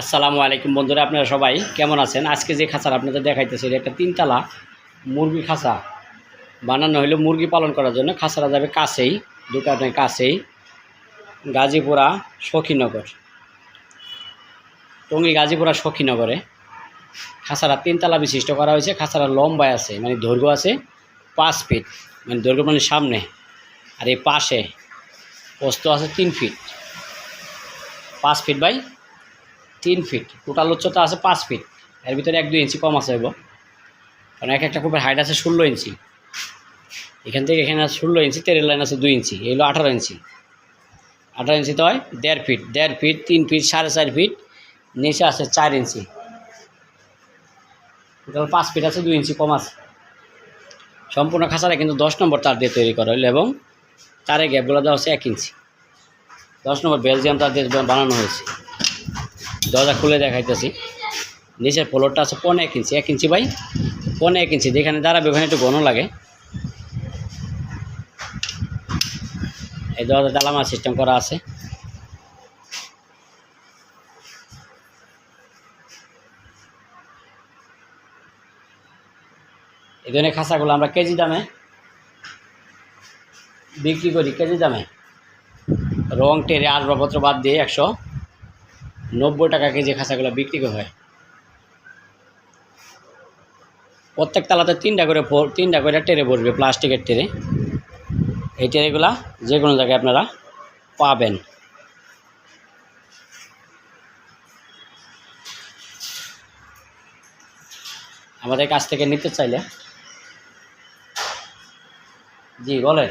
আসসালামু আলাইকুম বন্ধুরা, আপনারা সবাই কেমন আছেন? আজকে যে খাঁচার আপনাদের দেখাইতেছে একটা তিনতলা মুরগি খাঁচা। বানানো হলো মুরগি পালন করার জন্য। খাঁচাটা যাবে কাছেই, দোকানের কাছেই, গাজীপুরা সখীনগর। টঙ্গী গাজীপুরা সখীনগরে। খাঁচাটা তিনতলা বিশিষ্ট করা হয়েছে। খাঁচাটা লম্বায় আছে মানে দৈর্ঘ্য আছে পাঁচ ফিট মানে দৈর্ঘ্য মানে সামনে, আর এই পাশে পোস্ত আছে তিন ফিট। পাঁচ ফিট বাই তিন ফিট টোটাল উচ্চতা আছে পাঁচ ফিট এর ভিতরে এক দুই ইঞ্চি কম আছে এবার। কারণ এক একটা কূপের হাইট আছে ষোলো ইঞ্চি এখান থেকে এখানে ষোলো ইঞ্চি তেরের লাইন আছে দুই ইঞ্চি এগুলো আঠারো ইঞ্চি আঠারো ইঞ্চি তো হয় দেড় ফিট দেড় ফিট তিন ফিট সাড়ে চার ফিট নিচে আছে চার ইঞ্চি টোটাল পাঁচ ফিট আছে, দুই ইঞ্চি কম আছে। সম্পূর্ণ খাঁচাটা কিন্তু দশ নম্বর তার দিয়ে তৈরি করা হলো এবং তারের গ্যাপগুলো দেওয়া হচ্ছে এক ইঞ্চি দশ নম্বর বেলজিয়াম তার দিয়ে বানানো হয়েছে। দরজা খুলে দেখাইতেছি। নিচের ফ্লোরটা আছে পনেরো এক ইঞ্চি। এক ইঞ্চি বাই পনেরো এক ইঞ্চি। যেখানে দাঁড়াবে, ওখানে একটু ঘন লাগে। এই দরজা তালামা সিস্টেম করা আছে। এই ধরনের খাঁচাগুলো আমরা কেজি দামে বিক্রি করি। কেজি দামে। রং, টেরে আসবাবপত্র বাদ দিয়ে একশো। নব্বই টাকা কেজি খাঁচাগুলো বিক্রি হয়। প্রত্যেক তালাতে তিনটা করে তিনটা করে টেরে পড়বে প্লাস্টিকের টেরে। এই টেরেগুলা যে কোনো জায়গায় আপনারা পাবেন। আমাদের কাছ থেকে নিতে চাইলে। জি, বলেন।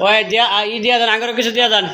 ওই দিয়া ই দিয়া দেন আগে কিছু দিয়া দেন।